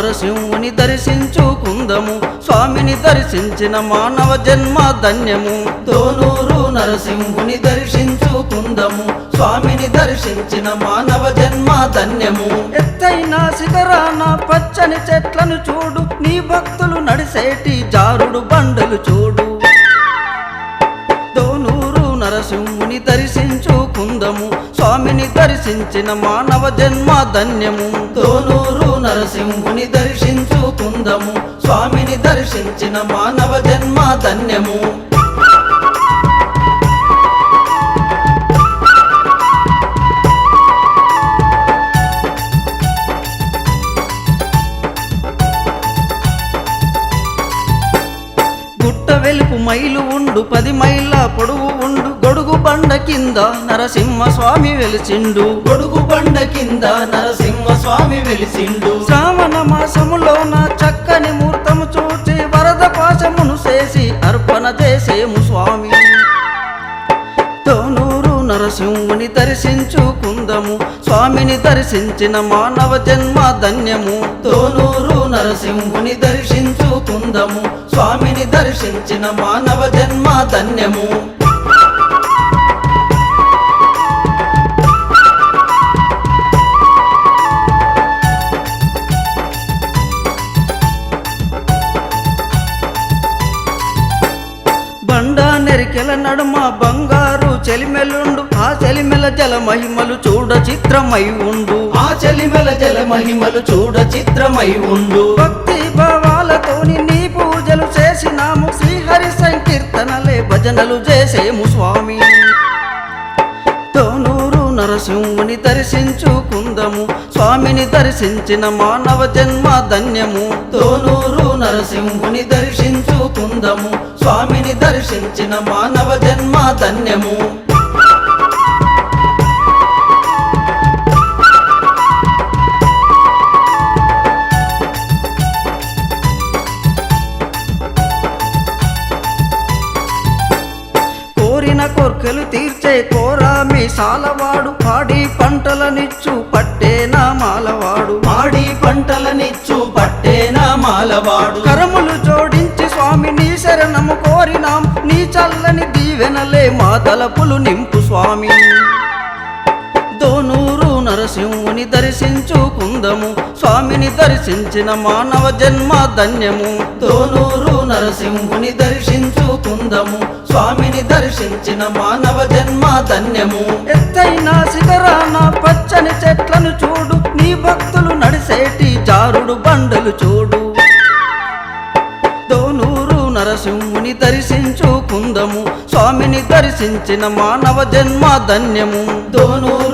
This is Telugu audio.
నరసింహుని దర్శించుకుందము స్వామిని దర్శించిన మానవ జన్మ ధన్యము. తోనూరు నరసింహుని దర్శించుకుందము స్వామిని దర్శించిన మానవ జన్మ ధన్యము. ఎత్తైన శిఖరాన పచ్చని చెట్లను చూడు నీ భక్తులు నడిసేటి జారుడు బండలు చూడు. దర్శించిన మానవ జన్మ ధన్యము. తోనూరు నరసింహుని దర్శించుకుందము స్వామిని దర్శించిన మానవ జన్మ ధన్యము. వెలుపు మైలు ఉండు పది మైళ్ళ పొడువు ఉండు. గొడుగు బండ కింద నరసింహ స్వామి వెలిసిండు. గొడుగు బండ కింద నరసింహ స్వామి వెలిసిండు. శ్రావణ మాసములోన చక్కని మూర్తము చూచి వరద పాశమును చేసి అర్పణ చేసేము స్వామి. తోనూరు దర్శించుకుందము స్వామిని దర్శించిన మానవ జన్మ ధన్యము. తోనూరు నరసింహుని దర్శించుకుందము స్వామిని దర్శించిన మానవ జన్మ ధన్యము. నెరికెల నడుమ బంగారు చెలిమెలుండు. ఆ చెలిమెల జల మహిమలు చూడ చిత్రమై ఉండు. ఆ చెలిమెల జల మహిమలు చూడ చిత్రమై ఉండు. భక్తి భావాలతోని నీ పూజలు చేసినాము. శ్రీహరి సంకీర్తనలే భజనలు చేసేము స్వామి. తోనూరు నరసింహుని దర్శించుకుందము స్వామిని దర్శించిన మానవ జన్మ ధన్యము. తోనూరు నరసింహుని దర్శించుకుందము స్వామిని దర్శించిన మానవ జన్మ ధన్యము. కోరిన కోర్కెలు తీర్చే కోరామి సాలవాడు పాడి పంటలనిచ్చు పట్టేనా మాలవాడు. పాడి పంటలనిచ్చు పట్టేనా మాలవాడు. కరములు చల్లని దీవెనలే మా తలపులు నింపు స్వామి. దోనూరు నరసింహుని దర్శించుకుందము స్వామిని దర్శించిన మానవ జన్మ ధన్యము. దోనూరు నరసింహుని దర్శించుకుందము స్వామిని దర్శించిన మానవ జన్మ ధన్యము. ఎత్తైన శిఖరాన పచ్చని చెట్లను చూడు నీ భక్తులు నడిసేటి జారుడు బండలు చూడు. నరసింహుని దర్శించుకుందము స్వామిని దర్శించిన మానవ జన్మ ధన్యము. దోను